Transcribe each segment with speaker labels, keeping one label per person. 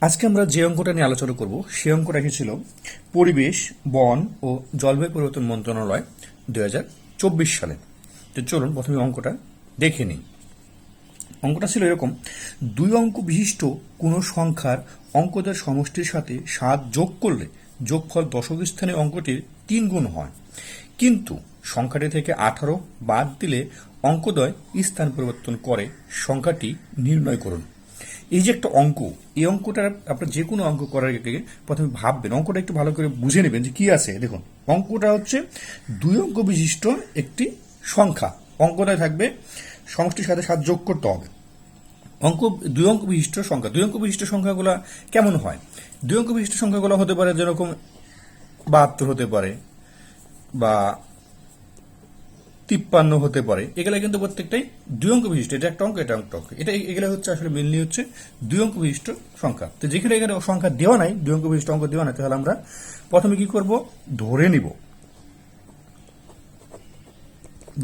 Speaker 1: আজকে আমরা যে অঙ্কটা নিয়ে আলোচনা করব, সেই অঙ্কটা ছিল পরিবেশ, বন ও জলবায়ু পরিবর্তন মন্ত্রণালয় দুই হাজার চব্বিশ সালে। তো চলুন প্রথমে অঙ্কটা দেখে নিই। অঙ্কটা ছিল এরকম, দুই অঙ্ক বিশিষ্ট কোনো সংখ্যার অঙ্কদের সমষ্টির সাথে সাত যোগ করলে যোগফল দশক স্থানে অঙ্কটির তিন গুণ হয়। কিন্তু সংখ্যাটি থেকে আঠারো বাদ দিলে অঙ্কদয় স্থান পরিবর্তন করে সংখ্যাটি নির্ণয় করুন। এই যে একটা অঙ্ক, এই অঙ্কটা আপনার যে কোনো অঙ্ক করার আগে প্রথমে ভাববেন, অঙ্কটা একটু ভালো করে বুঝে নেবেন যে কি আছে। দেখুন, অঙ্কটা হচ্ছে দুই অঙ্ক বিশিষ্ট একটি সংখ্যা। অঙ্কটায় থাকবে? সমষ্টির সাথে সাত যোগ করতে হবে। অঙ্ক, দুই অঙ্ক বিশিষ্ট সংখ্যা। দুই অঙ্ক বিশিষ্ট সংখ্যাগুলো কেমন হয়? দুই অঙ্ক বিশিষ্ট সংখ্যাগুলো হতে পারে যেরকম বাহাত্তর হতে পারে বা তিপ্পান্ন হতে পারে। এগুলা কিন্তু প্রত্যেকটাই দুই অঙ্ক বিশিষ্ট। এটা একটা অঙ্ক, এটা একটা অঙ্ক। এটা এগুলো হচ্ছে আসলে মেনলি হচ্ছে দুই অঙ্ক বিশিষ্ট সংখ্যা। তো যেখানে এখানে সংখ্যা দেওয়া নাই, দুই অঙ্ক বিশিষ্ট অঙ্ক দেওয়া নাই, তাহলে আমরা প্রথমে কি করব? ধরে নিব।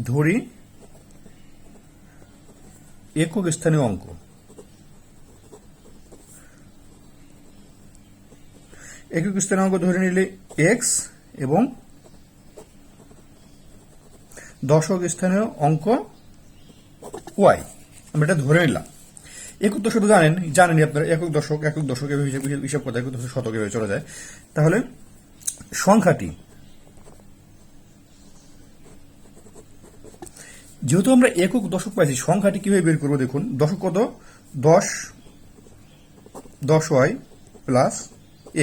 Speaker 1: ধরি একক স্থানীয় অঙ্ক। একক স্থানীয় অঙ্ক ধরে নিলে এক্স এবং দশক স্থানীয় অঙ্ক ওয়াই। আমরা এটা ধরে নিলাম। একক দশক জানেন, জানেনই আপনারা একক দশক একক দশক হিসাব করতে একক দশক শতক চলে যায়। তাহলে সংখ্যাটি, যেহেতু আমরা একক দশক পাইছি, সংখ্যাটি কীভাবে বের করব দেখুন। দশক কত? দশ দশ ওয়াই প্লাস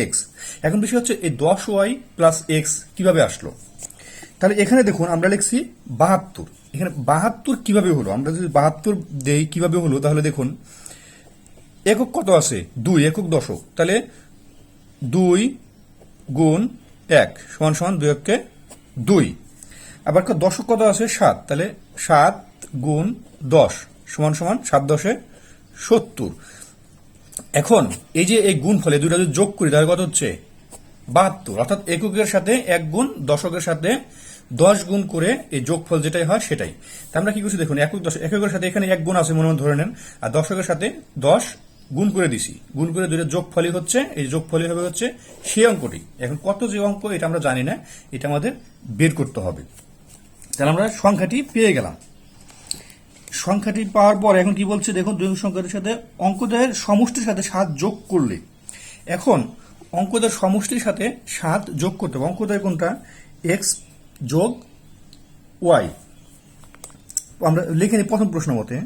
Speaker 1: এক্স। এখন বিষয় হচ্ছে, এই দশ ওয়াই প্লাস এক্স কীভাবে আসলো? তাহলে এখানে দেখুন আমরা লিখছি বাহাত্তর। এখানে বাহাত্তর কীভাবে হলো? আমরা যদি বাহাত্তর দেই কীভাবে হলো, তাহলে দেখুন, একক কত আছে দুই, একক দশক। তাহলে দুই গুণ এক সমান সমান দুই এককে দুই। আবার দশক কত আছে সাত। তাহলে সাত গুণ দশ সমান সমান সাত দশে সত্তর। এখন এই যে এই গুণ ফলে দুইটা যদি যোগ করি, তাহলে কত হচ্ছে? বাহাত্তর, অর্থাৎ এককের সাথে এক গুণ, দশকের সাথে দশ গুণ করে এই যোগফল যেটাই হয় সেটাই। তা আমরা কি করছি দেখুন, একক দশ, এককের সাথে এখানে এক গুণ আছে মনে ধরে নেন, আর দশকের সাথে দশ গুণ করে দিছি। গুণ করে দুইটা যোগফলই হচ্ছে, এই যোগফলই হবে হচ্ছে সেই অঙ্কটি। এখন কত যে অঙ্ক, এটা আমরা জানি না, এটা আমাদের বের করতে হবে। তাহলে আমরা সংখ্যাটি পেয়ে গেলাম। সংখ্যাটি পাওয়ার পর এখন কি বলছে, দেখুন দুই সংখ্যাটির সাথে অঙ্কদের সমষ্টির সাথে সাত যোগ করলে। এখন অঙ্কদের সমষ্টির সাথে সাত যোগ করতে হবে। অঙ্কদের কোনটা? এক্স যোগ ওয়াই আমরা লিখে নিই প্রথম প্রশ্ন মতে।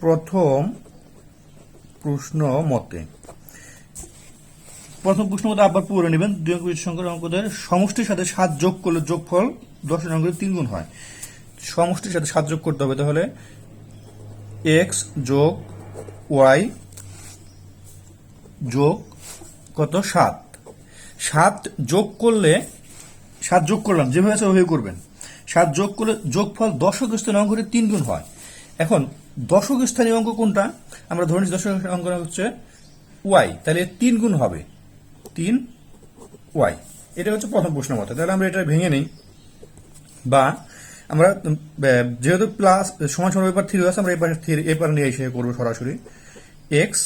Speaker 1: প্রথম প্রশ্ন মতে। প্রথম প্রশ্ন মতে আবার পুরো নেবেন। দুই অঙ্ক সংখ্যার অঙ্কদের সমষ্টির সাথে সাত যোগ করলে যোগফল দশ অঙ্কের তিন গুণ হয়। সমষ্টির সাথে সাত যোগ করতে হবে তাহলে এক্স যোগ ওয়াই যোগ কত? সাত। সাত যোগ করলে, সাত যোগ করলাম, যেভাবে আছে ওইভাবে করবেন। সাত যোগ করলে যোগফল দশক স্থানীয় অঙ্কের তিন গুণ হয়। এখন দশক স্থানীয় অঙ্ক কোনটা? আমরা ধরে নিচ্ছি দশক অঙ্ক হচ্ছে ওয়াই, তাহলে তিন গুণ হবে। তিন ওয়াই। এটা হচ্ছে প্রথম প্রশ্ন মতো। তাহলে আমরা এটা ভেঙে নেই। বা আমরা যেহেতু প্লাস সমান সমান এবার থ্রি আছে, আমরা এবার থ্রি এবার নিয়ে এসে করব সরাসরি। এক্স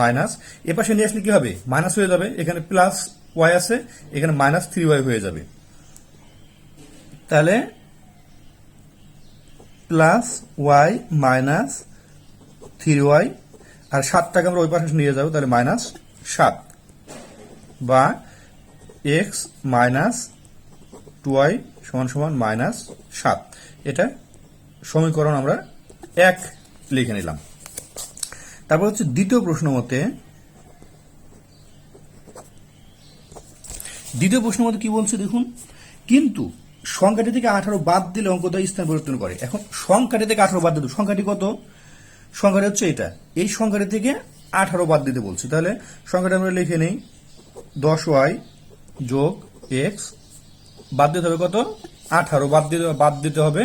Speaker 1: মাইনাস এ পাশে নিয়ে আসলে কি হবে? মাইনাস হয়ে যাবে, এখানে প্লাস ওয়াই আছে, এখানে মাইনাস থ্রি ওয়াই হয়ে যাবে। তাহলে plus Y minus three Y আর সাতটাকে আমরা ওই পাশে নিয়ে যাব, তাহলে মাইনাস সাত। বা এক্স মাইনাস টু ওয়াই সমান সমান মাইনাস সাত। এটা সমীকরণ আমরা এক লিখে নিলাম। তারপর হচ্ছে দ্বিতীয় প্রশ্ন মতে, দ্বিতীয় প্রশ্ন মতে কি বলছে দেখুন? কিন্তু সংখ্যাটি থেকে আঠারো বাদ দিলে অঙ্কদয় স্থান পরিবর্তন করে। এখন সংখ্যাটি থেকে আঠারো বাদ দিতে সংখ্যাটি কত? সংখ্যাটি হচ্ছে এটা। এই সংখ্যাটি থেকে আঠারো বাদ দিতে বলছে। তাহলে সংখ্যাটা আমরা লিখে নেই। দশ ওয়াই যোগ এক্স বাদ দিতে হবে কত? আঠারো বাদ দিতে বাদ দিতে হবে।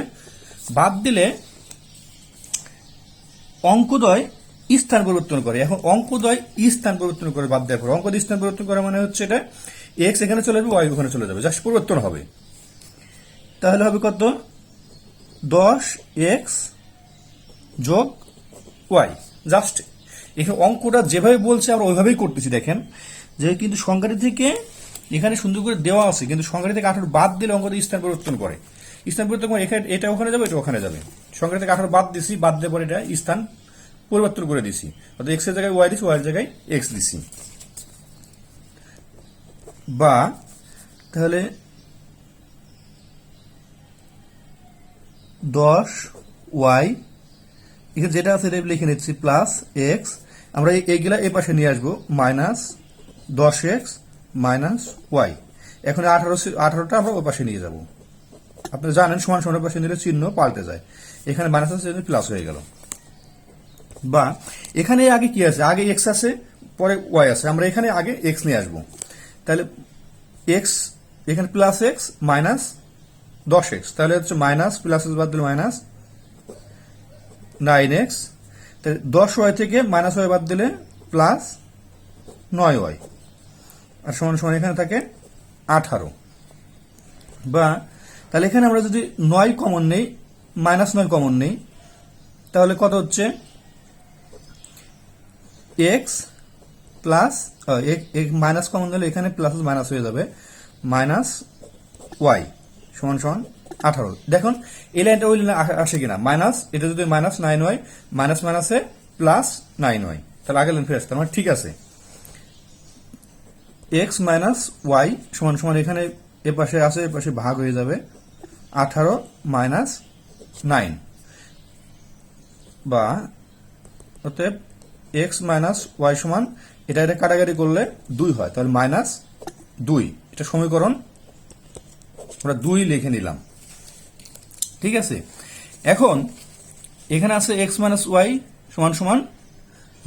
Speaker 1: বাদ দিলে অঙ্কদয় স্থান পরিবর্তন করে। এখন অঙ্কদয় স্থান পরিবর্তন করে বাদ দেওয়ার পর অঙ্কদয় স্থান পরিবর্তন করা মানে হচ্ছে এটা এক্স এখানে চলে যাবে ওয়াই ওখানে চলে যাবে। জাস্ট পরিবর্তন হবে। তাহলে হবে কত? দশ এক্স যোগ ওয়াই জাস্ট এখানে অঙ্কটা যেভাবে বলছে আমরা ওইভাবেই করতেছি, দেখেন। যে কিন্তু সংখ্যাটি থেকে এখানে সুন্দর করে দেওয়া আছে, কিন্তু সংখ্যাটি থেকে আঠারো বাদ দিলে অঙ্কটি স্থান পরিবর্তন করে। স্থান পরিবর্তন করে এটা ওখানে যাবে, এটা ওখানে যাবে। সংখ্যাটি থেকে আঠারো বাদ দিছি, বাদ দেওয়ার পরে এটা স্থান পরিবর্তন করে দিছি। অর্থাৎ এক্সের জায়গায় ওয়াই দিছি ওয়াই জায়গায় এক্স দিছি। বা, তাহলে দশ ওয়াই এখানে যেটা আছে এটা লিখে নিচ্ছি প্লাস এক্স আমরা এই- এইগুলা এ পাশে নিয়ে আসব মাইনাস দশ এক্স মাইনাস ওয়াই এখন আঠারো আঠারোটা আমরা ওই পাশে নিয়ে যাব। আপনি জানেন সমান সমান পাশে নিলে চিহ্ন পাল্টে যায়। এখানে মাইনাস আছে প্লাস হয়ে গেল। বা এখানে আগে কি আছে? আগে এক্স আছে, পরে ওয়াই আছে। আমরা এখানে আগে এক্স নিয়ে আসব। তাহলে এক্স এখানে প্লাস এক্স মাইনাস দশ এক্স তাহলে হচ্ছে মাইনাস প্লাস এক্স বাদ দিলে মাইনাস নাইন এক্স তাহলে দশ ওয়াই থেকে মাইনাস ওয়াই বাদ দিলে প্লাস নয় ওয়াই আর সমান সমান এখানে থাকে আঠারো। বা তাহলে এখানে আমরা যদি নয় কমন নেই মাইনাস নয় কমন নেই, তাহলে কত হচ্ছে? এক্স প্লাস মাইনাস কমন দিলে এখানে প্লাস মাইনাস হয়ে যাবে। মাইনাস ওয়াই সমান সমান আঠারো। দেখুন, এই লাইনটা ওই লাইনে আসে কিনা? মাইনাস এটা যদি মাইনাস নাইন হয় মাইনাস মাইনাসে প্লাস নাইন হয়। তাহলে আগের লাইন ফিরে আসতে আমার ঠিক আছে। এক্স মাইনাস ওয়াই সমান সমান এখানে এ পাশে আছে, এ ভাগ হয়ে যাবে। আঠারো মাইনাস নাইন বা অতএব এক্স মাইনাস ওয়াই সমান, এটা এটা কাটাকাটি করলে দুই হয়, তাহলে মাইনাস দুই। এটা সমীকরণ আমরা দুই লিখে নিলাম। ঠিক আছে? এখন এখানে আছে এক্স মাইনাস ওয়াই সমান সমান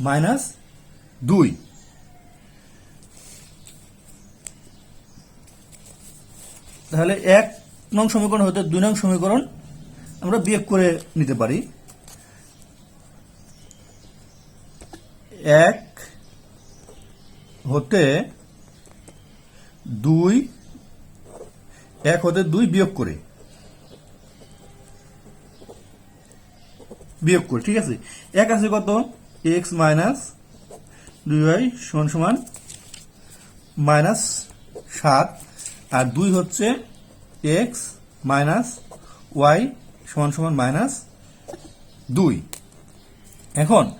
Speaker 1: মাইনাস দুই। তাহলে এক নং সমীকরণ হতে দুই নং সমীকরণ আমরা বিয়োগ করে নিতে পারি। এক হতে দুই, এক হতে দুই বিয়োগ করে। বিয়োগ করে, ঠিক আছে? এক আছে কত? এক্স মাইনাস দুই ওয়াই সমান সমান মাইনাস সাত। আর দুই হচ্ছে এক্স মাইনাস ওয়াই সমান সমান মাইনাস দুই। এখন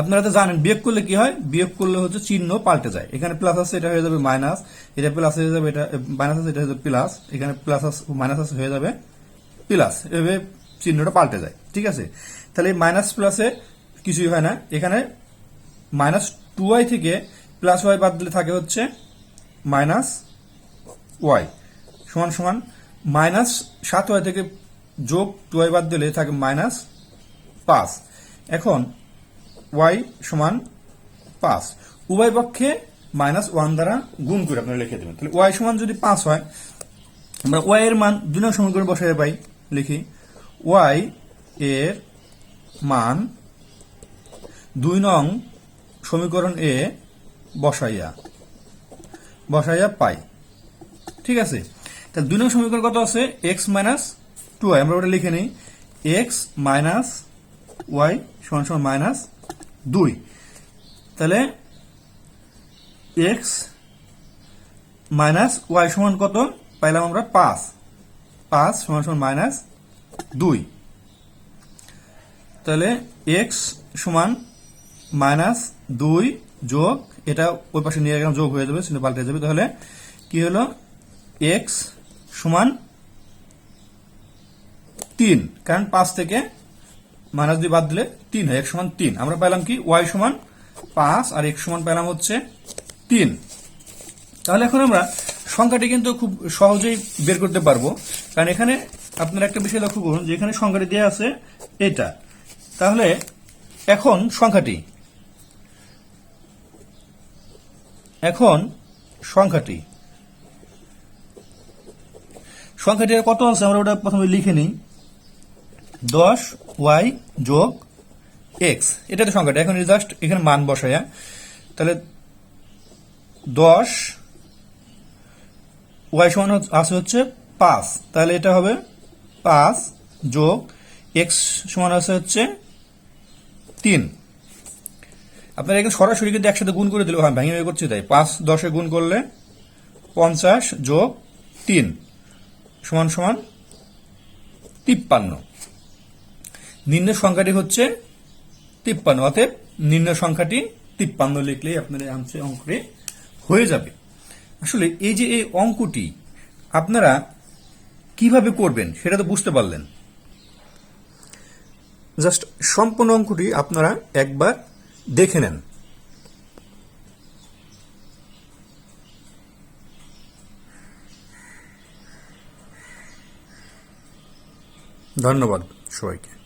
Speaker 1: আপনারা তো জানেন, বিয়োগ করলে কি হয়? বিয়োগ করলে হচ্ছে চিহ্ন পাল্টে যায়। এখানে প্লাস আছে, এটা হয়ে যাবে মাইনাস এটা প্লাস হয়ে যাবে, এটা মাইনাস আছে, এটা হয়ে যাবে প্লাস এখানে প্লাস মাইনাস আছে, হয়ে যাবে প্লাস এভাবে চিহ্নটা পাল্টে যায়, ঠিক আছে? তাহলে মাইনাস প্লাসে কিছুই হয় না। এখানে মাইনাস টু ওয়াই থেকে প্লাস ওয়াই বাদ দিলে থাকে হচ্ছে মাইনাস ওয়াই সমান সমান মাইনাস সাত ওয়াই থেকে যোগ টু ওয়াই বাদ দিলে থাকে মাইনাস পাঁচ। এখন ওয়াই সমান পাঁচ। উভয় পক্ষে মাইনাস ওয়ান দ্বারা গুণ করে আপনারা লিখে দেবেন। তাহলে ওয়াই সমান যদি পাঁচ হয়, আমরা ওয়াই এর মান দুই নং সমীকরণ বসাই পাই লিখি। ওয়াই এর মান দুই নং সমীকরণ এ বসাইয়া বসাইয়া পাই। ঠিক আছে? তাহলে দুই নং সমীকরণ কত আছে? এক্স মাইনাস টু আমরা ওটা লিখে নিই। এক্স মাইনাস ওয়াই সমান সমান মাইনাস দুই। তাহলে এক্স মাইনাস ওয়াই সমান কত? পাইলাম আমরা পাঁচ। পাঁচ সমান সমান মাইনাস দুই। তাহলে এক্স সমান মাইনাস দুই যোগ, এটা ওই পাশে নিয়ে গেলাম, যোগ হয়ে যাবে, চিহ্ন পাল্টে যাবে। তাহলে কি হলো? এক্স সমান তিন। কারণ পাঁচ থেকে মাইনাস দুই বাদ দিলে তিন হয়, এক সমান তিন। আমরা পেলাম কি? ওয়াই সমান পাঁচ আর এক সমান পেলাম হচ্ছে তিন। তাহলে এখন আমরা সংখ্যাটি কিন্তু খুব সহজেই বের করতে পারব। কারণ এখানে আপনারা একটা বিষয় লক্ষ্য করুন যে এখানে সংখ্যাটি দেওয়া আছে এটা। তাহলে এখন সংখ্যাটি। এখন সংখ্যাটি। সংখ্যাটি কত আছে? আমরা ওটা প্রথমে লিখে নিই। দশ ওয়াই যোগ এক্স। এটা তো সংখ্যাটা। এখন জাস্ট এখানে মান বসায়া। তাহলে দশ ওয়াই সমান আছে হচ্ছে পাঁচ। তাহলে এটা হবে পাঁচ যোগ এক্স সমান আছে হচ্ছে তিন। আপনারা এখানে সরাসরি কিন্তু একসাথে গুণ করে দিলেও হয় ভেঙে ভেঙে করছি তাই। পাঁচ দশে গুণ করলে পঞ্চাশ যোগ তিন সমান সমান তিপ্পান্ন। নিম্নের সংখ্যাটি হচ্ছে তিপ্পান্ন। অতএব নিম্ন সংখ্যাটি তিপ্পান্ন লিখলেই আপনার আনসার অঙ্কটি হয়ে যাবে। আসলে এই যে এই অঙ্কটি, আপনারা কীভাবে করবেন সেটা তো বুঝতে পারলেন। জাস্ট সম্পূর্ণ অঙ্কটি আপনারা একবার দেখে নেন। ধন্যবাদ সবাইকে।